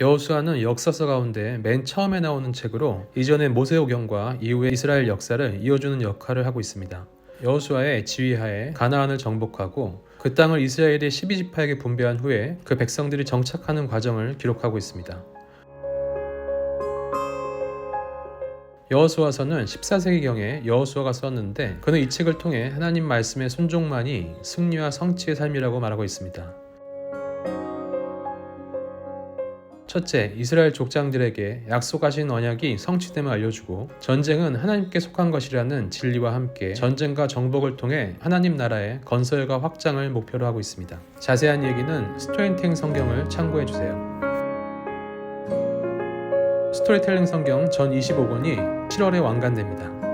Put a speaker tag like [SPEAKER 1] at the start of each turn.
[SPEAKER 1] 여호수아는 역사서 가운데 맨 처음에 나오는 책으로 이전의 모세오경과 이후의 이스라엘 역사를 이어주는 역할을 하고 있습니다. 여호수아의 지휘하에 가나안을 정복하고 그 땅을 이스라엘의 12지파에게 분배한 후에 그 백성들이 정착하는 과정을 기록하고 있습니다. 여호수아서는 14세기경에 여호수아가 썼는데 그는 이 책을 통해 하나님 말씀의 순종만이 승리와 성취의 삶이라고 말하고 있습니다. 첫째, 이스라엘 족장들에게 약속하신 언약이 성취됨을 알려주고 전쟁은 하나님께 속한 것이라는 진리와 함께 전쟁과 정복을 통해 하나님 나라의 건설과 확장을 목표로 하고 있습니다. 자세한 얘기는 스토리텔링 성경을 참고해 주세요. 스토리텔링 성경 전 25권이 7월에 완간됩니다.